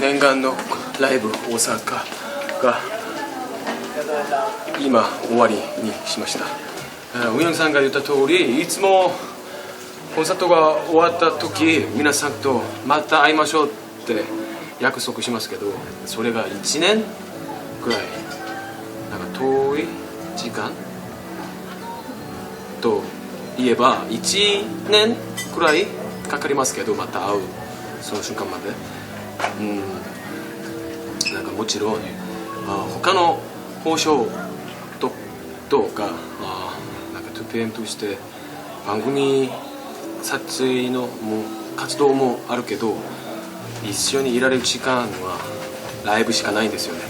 念願のライブ大阪が今終わりにしました。ウヨンさんが言った通りいつもコンサートが終わった時皆さんとまた会いましょうって約束しますけどそれが1年ぐらいなんか遠い時間？といえば1年くらいかかりますけどまた会うその瞬間まで。うん。なんかもちろんあ他の交渉ととかあなんか 2PM として番組撮影のも活動もあるけど一緒にいられる時間はライブしかないんですよね。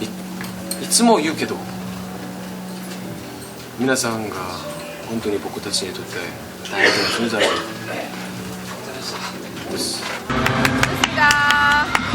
いいつも言うけど皆さんが本当に僕たちにとって大事な存在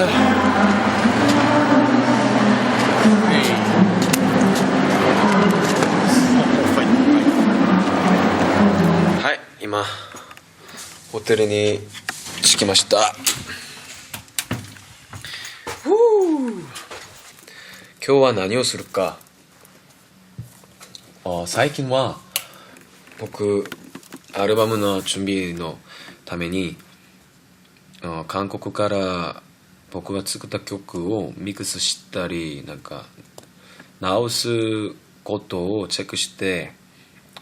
はい。今ホテルに着きましたふう今日は何をするかあ最近は僕アルバムの準備のためにあ韓国から僕が作った曲をミックスしたりなんか直すことをチェックして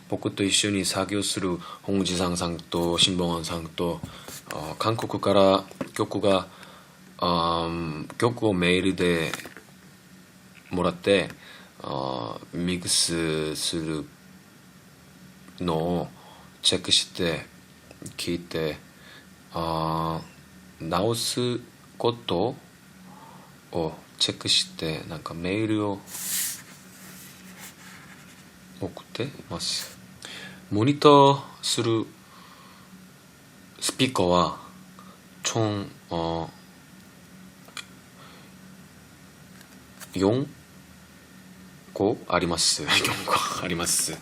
僕と一緒に作業するホンジさんさんとシンボンさんと韓国から曲が曲をメールでもらってミックスするのをチェックして聞いて直すことをチェックしてなんかメールを送ってます。モニターするスピーカーは총 어, 4個あります。4個あります。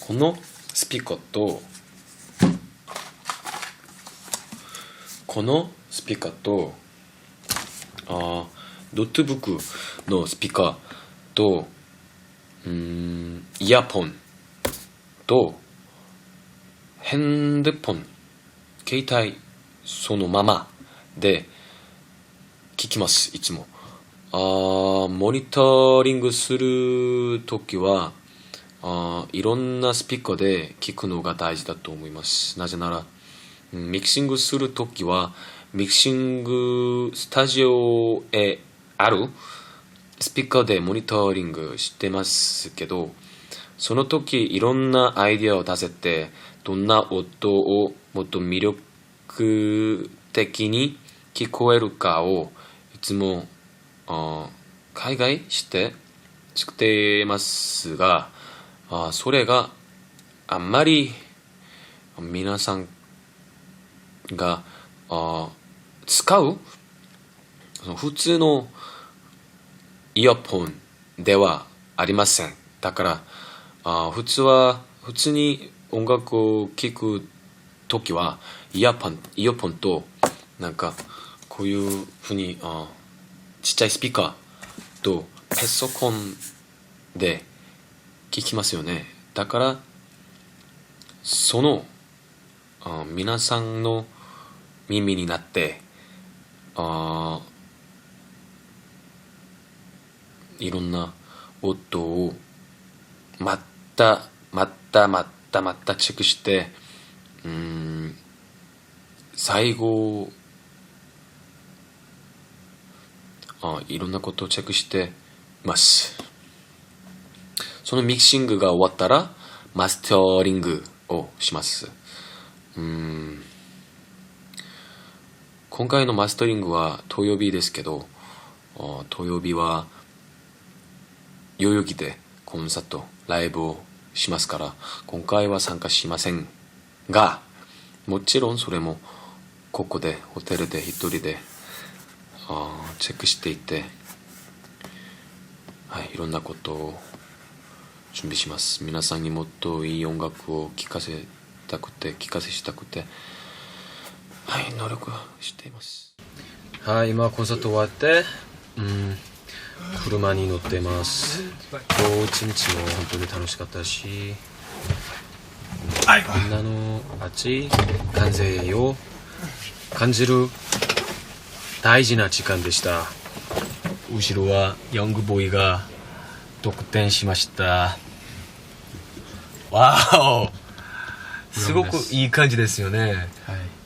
このスピーカーとこのスピーカーとあノートブックのスピーカーとうーんイヤポンとヘンデポン携帯そのままで聞きますいつも。あモニタリングするときはあいろんなスピーカーで聞くのが大事だと思います。なぜならミキシングするときはミキシングスタジオへあるスピーカーでモニタリングしてますけどその時いろんなアイディアを出せてどんな音をもっと魅力的に聞こえるかをいつも海外して作ってますがあそれがあんまり皆さんがあ使う？その普通のイヤホンではありません。だからあ普通は普通に音楽を聴く時はイヤポンイヤポンとなんかこういうふうにあちっちゃいスピーカーとパソコンで聞きますよね。だからそのあ皆さんの耳になってあいろんな音をまたまたまたまたチェックしてうん最後あいろんなことをチェックしてますそのミキシングが終わったらマスタリングをしますうん今回のマスタリングは土曜日ですけどあ土曜日は代々木でコンサートライブをしますから今回は参加しませんがもちろんそれもここでホテルで一人でチェックしていてはいいろんなことを準備します。皆さんにもっといい音楽を聴かせたくて聴かせしたくてはい能力しています。はい今コンサート終わってうん車に乗ってます。今日一日も本当に楽しかったしみんなの熱い感性を感じる大事な時間でした。後ろはヤングボーイが得点しました。わーお。すごくいい感じですよね。はい。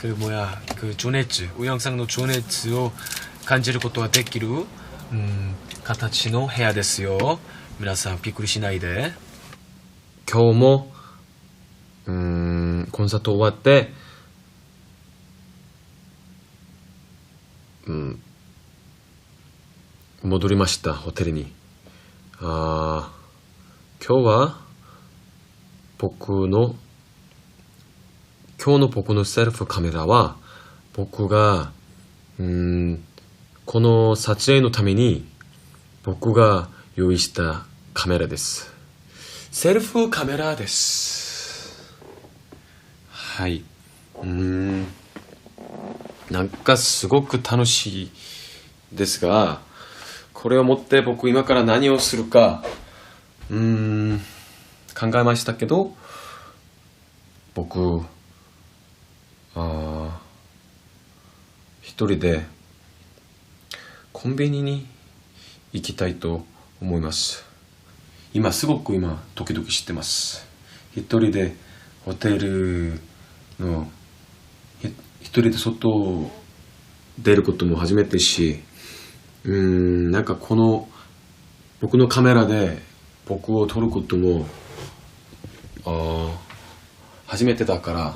그 뭐야 그 조네츠 우영상の 조네츠を 感じることができるうん形の部屋ですよ皆さんびっくりしないで今日もうんコンサート終わってうん戻りましたホテルにあー今日は僕の 今日の僕のセルフカメラは僕がうんこの撮影のために僕が用意したカメラですセルフカメラですはい。うん。なんかすごく楽しいですが、これを持って僕今から何をするか、うん、考えましたけど、僕、あ一人でコンビニに行きたいと思います。今すごく今ドキドキしてます一人でホテルのひ一人で外を出ることも初めてしうーんなんかこの僕のカメラで僕を撮ることもあ初めてだから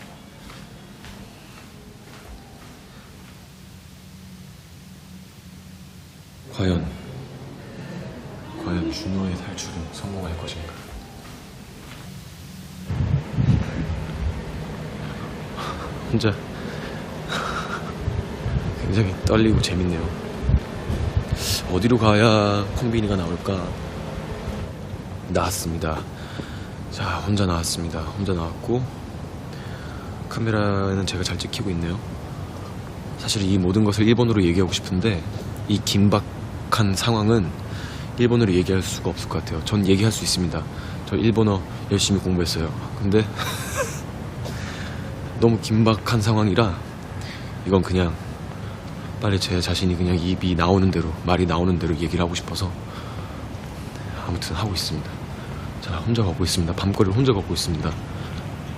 과연 과연 준호의 탈출은 성공할 것인가? 혼자 굉장히 떨리고 재밌네요. 어디로 가야 콤비니가 나올까? 나왔습니다. 자, 혼자 나왔습니다. 혼자 나왔고 카메라는 제가 잘 찍히고 있네요. 사실 이 모든 것을 일본어로 얘기하고 싶은데 이 긴박 한 상황은 일본어로 얘기할 수가 없을 것 같아요. 전 얘기할 수 있습니다. 저 일본어 열심히 공부했어요. 근데 너무 긴박한 상황이라 이건 그냥 빨리 제 자신이 그냥 입이 나오는 대로 말이 나오는 대로 얘기를 하고 싶어서 아무튼 하고 있습니다. 자 혼자 걷고 있습니다. 밤거리를 혼자 걷고 있습니다.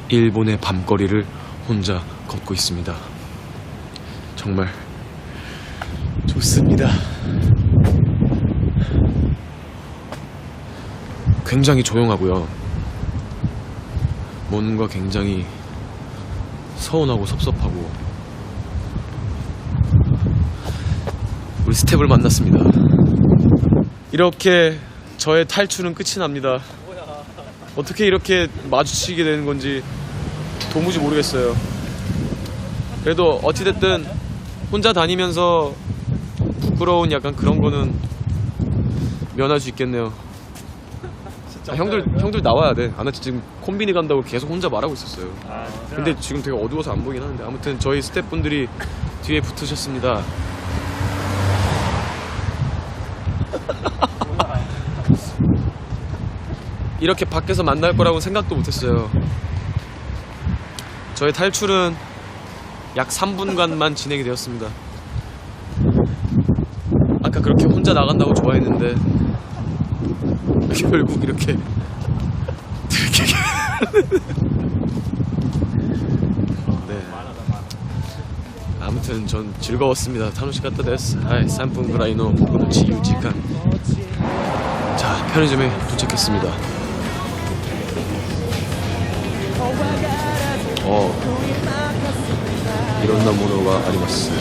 일본의 밤거리를 혼자 걷고 있습니다. 정말 좋습니다. 굉장히 조용하고요. 뭔가 굉장히 서운하고 섭섭하고 우리 스텝을 만났습니다. 이렇게 저의 탈출은 끝이 납니다. 어떻게 이렇게 마주치게 되는 건지 도무지 모르겠어요. 그래도 어찌됐든 혼자 다니면서 부끄러운 약간 그런 거는 면할 수 있겠네요. 아, 형들 형들 나와야 돼. 아나 지금 콤비니 간다고 계속 혼자 말하고 있었어요. 근데 지금 되게 어두워서 안 보이긴 하는데 아무튼 저희 스태프분들이 뒤에 붙으셨습니다. 이렇게 밖에서 만날 거라고 생각도 못했어요. 저의 탈출은 약 3분간만 진행이 되었습니다. 아까 그렇게 혼자 나간다고 좋아했는데 결국 이렇게 들키게. 네. 아무튼 전 즐거웠습니다. 타노시 갔다 데스 아이 산풍 그라이노 고치 유지칸. 자 편의점에 도착했습니다. 어 이런 나무로가 아리마스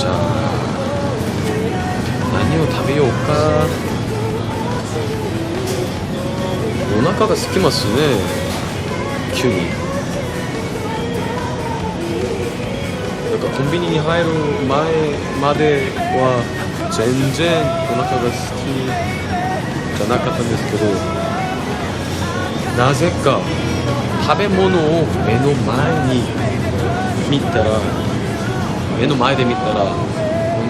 자. 何を食べようか。お腹が空きますね。急に。なんかコンビニに入る前までは全然お腹が好きじゃなかったんですけどなぜか食べ物を目の前に見たら目の前で見たら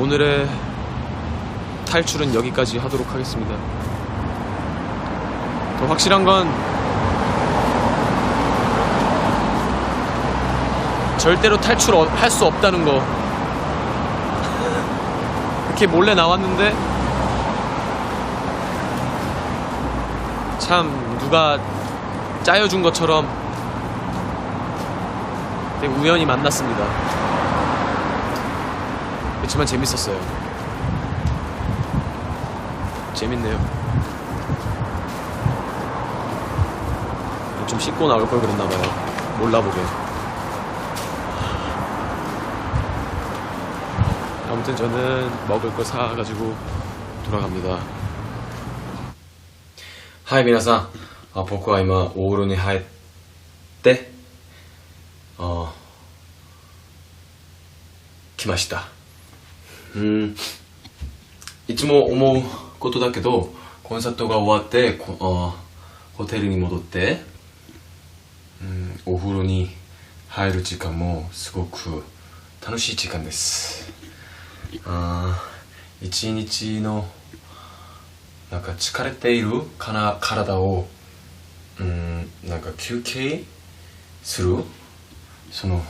오늘의 탈출은 여기까지 하도록 하겠습니다. 더 확실한 건 절대로 탈출할 수 없다는 거. 이렇게 몰래 나왔는데 참 누가 짜여준 것처럼 되게 우연히 만났습니다. 그렇지만 재밌었어요. 재밌네요. 좀 씻고 나올 걸 그랬나봐요. 몰라보게. 아무튼 저는 먹을 거 사가지고 돌아갑니다. はい、皆さん。あ僕は今、オールに入って、あ来ました。 うん。いつも思うことだけど、コンサートが終わって、こあホテルに戻って、うん、お風呂に入る時間もすごく楽しい時間です。あ一日のなんか疲れているかな体をうんなんか休憩するその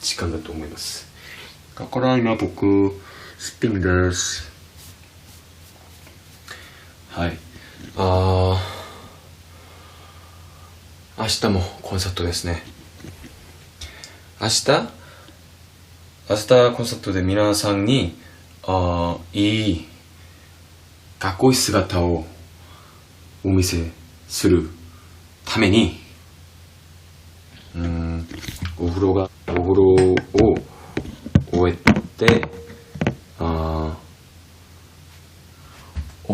時間だと思いますだから今僕すっぴんです。はい。あー。明日もコンサートですね。明日？明日コンサートで皆さんにあいいかっこいい姿をお見せするためにうんお風呂がお風呂を終えて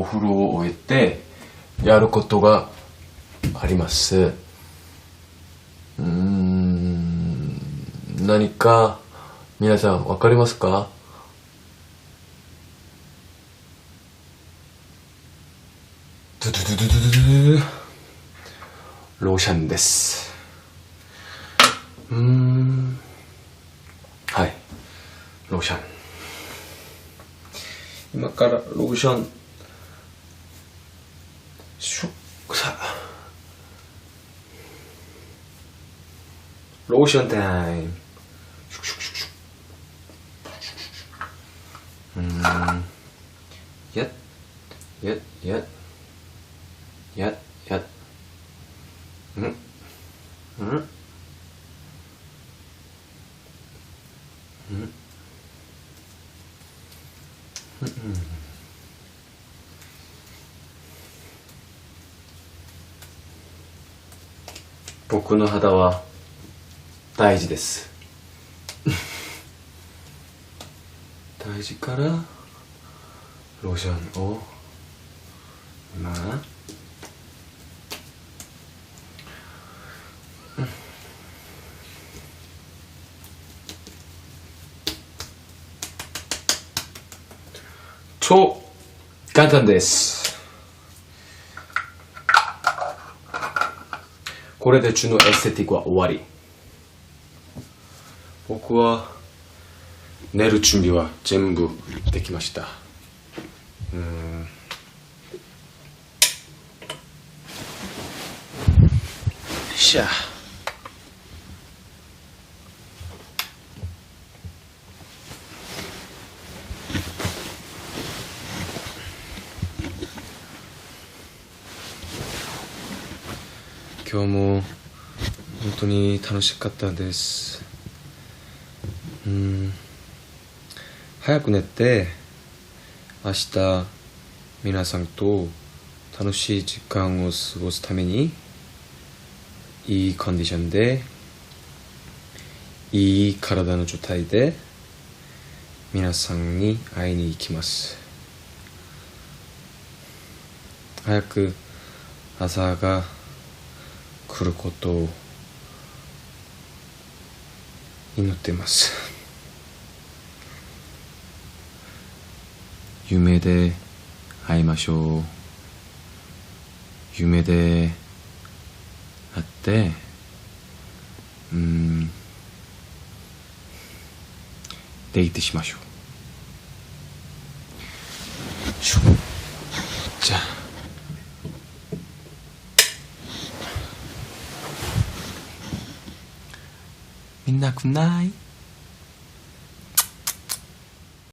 あーお風呂を終えてやることがあります。うーん何か皆さんわかりますか？ドゥドゥドゥドゥドゥドゥ。ローシャンです。うーんはい。ローシャン。今からローシャンシュッさローションタイムシュクシュクシュクシュうーんやっやっやっやっやっうんうんうん僕の肌は大事です。大事からローションを今超簡単です。これで中のエステティックは終わり。僕は寝る準備は全部できました。うん。よっしゃ今日も本当に楽しかったです。うん。早く寝て明日皆さんと楽しい時間を過ごすためにいいコンディションでいい体の状態で皆さんに会いに行きます。早く朝が来ることを祈っています。夢で会いましょう。夢で会ってうん。デートしましょう。しょじゃあ。みんなくない？